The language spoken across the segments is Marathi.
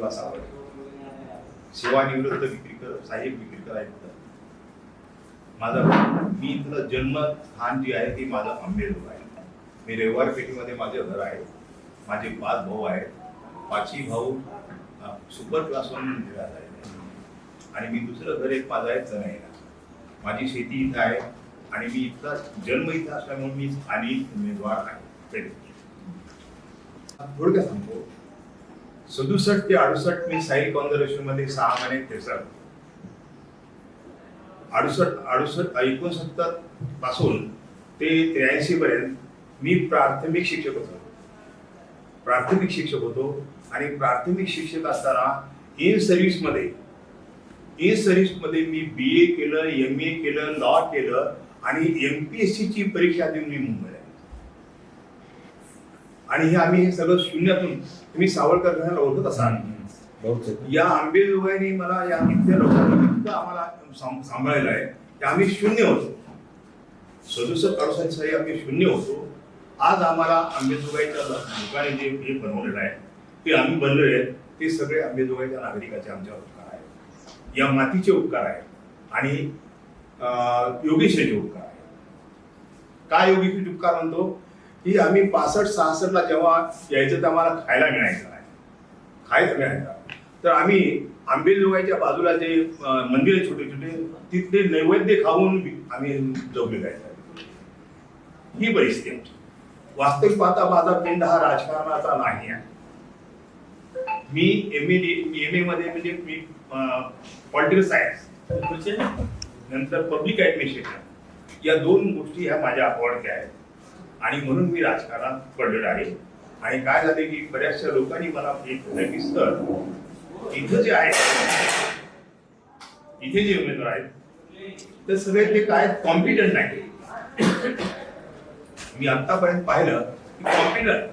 वासावर सेवानिवृत्त विक्रीकर सहाय्यक विक्रीकर आहेत माझा मी इथलं जन्म स्थान जे आहे ते माझं आंबेजोग आहे. मी रविवार पेठीमध्ये माझे घर आहे. माझे पाच भाऊ आहेत. पाचही भाऊ सुपर क्लास वन निघाला आहे आणि मी दुसरं घर एक माझं आहे चणाईला माझी शेती इथं आहे आणि मी इथला जन्म इथं असल्यामुळे मी स्थानिक उमेदवार आहे. थोडक्यात सांगतो. सदुसष्ट ते अडुसष्ट मी साई कॉन्झर्वेशनमध्ये सहा महिने ठेसर अडुसष्ट अडुसष्ट एकोणसत्तरपासून ते त्र्याऐंशी पर्यंत मी प्राथमिक शिक्षक होतो. प्राथमिक शिक्षक होतो आणि प्राथमिक शिक्षक असताना इन सर्व्हिसमध्ये इन सर्व्हिसमध्ये मी बी ए केलं एम ए केलं लॉ केलं आणि एम पी एस ची परीक्षा देऊन मी मुंबईला आणि हे आम्ही हे सगळं शून्यातून तुम्ही सावरकर घराला ओळखत असाल. या आंबेजोगाईने मला या इथल्या लोकांनी इतकं आम्हाला सांभ- सांभाळलेलं आहे की आम्ही शून्य होतो. सदुसष्ट अडुसष्ट आम्ही शून्य होतो. आज आम्हाला आंबेजोगाईच्या लोकांनी जे हे बनवलेलं आहे ते आम्ही बनलेले आहेत ते सगळे आंबेजोगाईच्या नागरिकाचे आमच्या उपकार आहेत. या मातीचे उपकार आहेत आणि अं, योगेशाचे उपकार आहेत. काय योगेशाचे उपकार म्हणतो? की आम्ही पासष्ट सहासष्टला जेव्हा यायचं तर आम्हाला खायला मिळायचं नाही. खायला मिळायचं. तर आम्ही आंबेजोगाईच्या बाजूला जे मंदिर आहे छोटे छोटे तिथले नैवेद्य खाऊन आम्ही जगले जायचं. ही परिस्थिती आमची. वास्तविक पाहता माझा पिंड हा राजकारणाचा नाही आहे. मी एम ए एम ए मध्ये म्हणजे मी पॉलिटिकल सायन्स नंतर पब्लिक ऍडमिनिस्ट्रेशन या दोन गोष्टी ह्या माझ्या आवडत्या आहेत. आणि म्हणून मी राजकारणात पडलेलो आहे. आणि काय झाले की बऱ्याचशा लोकांनी मला एक की सर इथं जे आहे इथे जे उमेदवार आहेत ते सगळे ते काय कॉम्पिटंट नाही मी आतापर्यंत पाहिलं की कॉम्पिटंट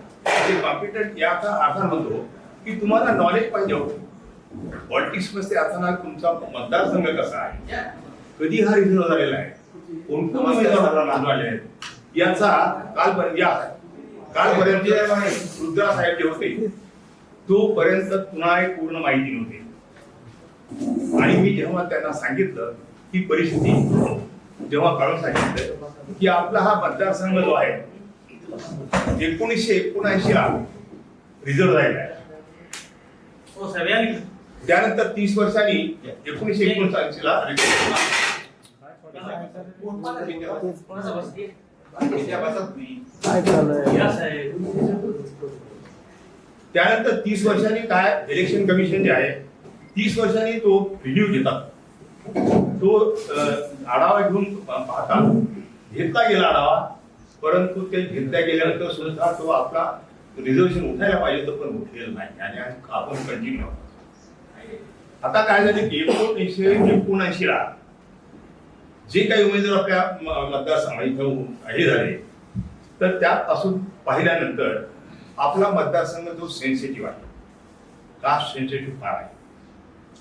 ते कॉम्पिटंट या अर्थ म्हणतो की तुम्हाला नॉलेज पाहिजे होतं. पॉलिटिक्समध्ये असताना तुमचा मतदारसंघ कसा आहे? कधी हा रिझल्ट झालेला आहे? कोणतं उमेदवार आले आहेत? याचा कालपर्यंत या कालपर्यंत रुद्रा साहेब जे होते तोपर्यंत पुन्हा एक पूर्ण माहिती नव्हती. आणि मी जेव्हा त्यांना सांगितलं ही परिस्थिती जेव्हा काढून सांगितलं की आपला हा मतदारसंघ जो आहे एकोणीसशे एकोणऐंशी ला रिझर्व झालेला आहे. हो सगळ्यांनी त्यानंतर तीस वर्षांनी एकोणीसशे एकोणऐंशी ला काय चालू आहे त्यानंतर तीस वर्षांनी काय इलेक्शन कमिशन जे आहे तीस वर्षांनी तो व्हिडिओ घेतात. तो आढावा घेऊन पाहतात. घेतला गेला आढावा परंतु ते घेतल्या गेल्यानंतर सुद्धा तो आपला रिझर्वेशन उठायला पाहिजे होतं पण उठलेलं नाही. आणि आपण कंटिन्यू आता काय झालं की एकोणीसशे एकोणऐंशी ला जे काही उमेदवार आपल्या म- इथं हे झाले तर त्यापासून पाहिल्यानंतर आपला मतदारसंघ जो सेन्सिटिव्ह आहे का सेन्सिटिव्ह फार आहे?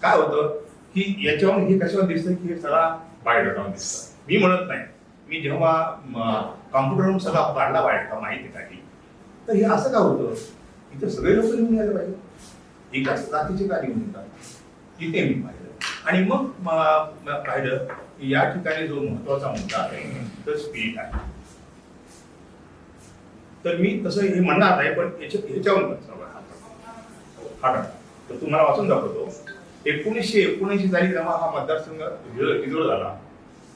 काय होतं की याच्यावरून हे कशावर दिसतं की हे सगळा बायोडाटावर दिसतं? मी म्हणत नाही. मी जेव्हा कॉम्प्युटरवरून सगळा काढला बायोडाटा माहिती काढली तर हे असं का होतं? इथं सगळे लोक लिहून यायला पाहिजे. एकाच जातीचे का लिहून येतात तिथे मी पाहिलं. आणि मग पाहिलं की या ठिकाणी जो महत्त्वाचा मुद्दा आहे तो स्पीड आहे. तर मी तसं हे म्हणणार नाही पण याच्या ह्याच्यावर हा तर तुम्हाला वाचून दाखवतो. एकोणीसशे एकोणऐंशी साली जेव्हा हा मतदारसंघ विजोळ झाला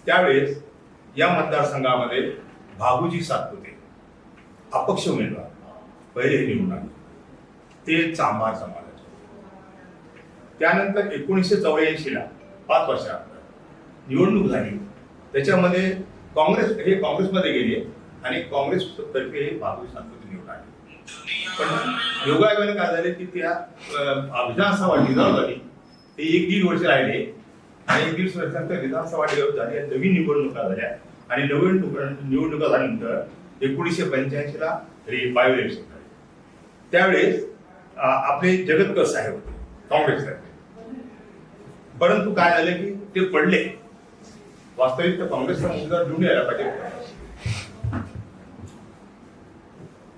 त्यावेळेस या मतदारसंघामध्ये भागूजी सातपुते अपक्ष उमेदवार पहिले निवडून आले. ते चांभार समाजाचे त्यानंतर एकोणीसशे चौऱ्याऐंशीला पाच वर्षानंतर निवडणूक झाली. त्याच्यामध्ये काँग्रेस हे काँग्रेसमध्ये गेले आणि काँग्रेस तर्फे हे भागवत सातपुते निवडून आले. पण योगायोगाने काय झाले की त्या विधानसभा रिझर्व झाली. ते एक दीड वर्ष राहिले आणि एक दीड वर्षानंतर विधानसभा निवड झाली नवीन निवडणुका झाल्या. आणि नवीन निवडणुका झाल्यानंतर एकोणीसशे पंच्याऐंशीला ला बायो इलेक्शन झाले. त्यावेळेस आपले जगतकर साहेब होते काँग्रेस साहेब परंतु काय झालं की ते पडले. वास्तविक तर काँग्रेसचा उमेदवार निवडून यायला पाहिजे.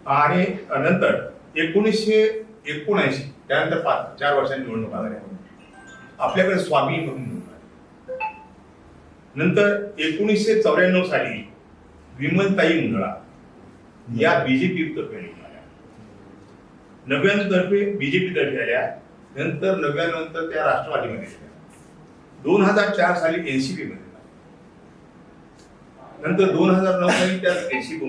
आणि नंतर एकोणीसशे एकोणऐंशी त्यानंतर पाच चार वर्षांनी निवडणूक आल्या आपल्याकडे स्वामी म्हणून नंतर एकोणीसशे चौऱ्याण्णव साली विमलताई मुंदळा या बीजेपी तर्फे निवडून आल्या नव्याण्णव तर्फे बीजेपी तर्फे आल्या. नंतर नव्याण्णव नंतर त्या राष्ट्रवादीमध्ये गेल्या. दोन हजार चार साली एनसीपी मध्ये. नंतर दोन हजार नऊ साली त्या एनसीपी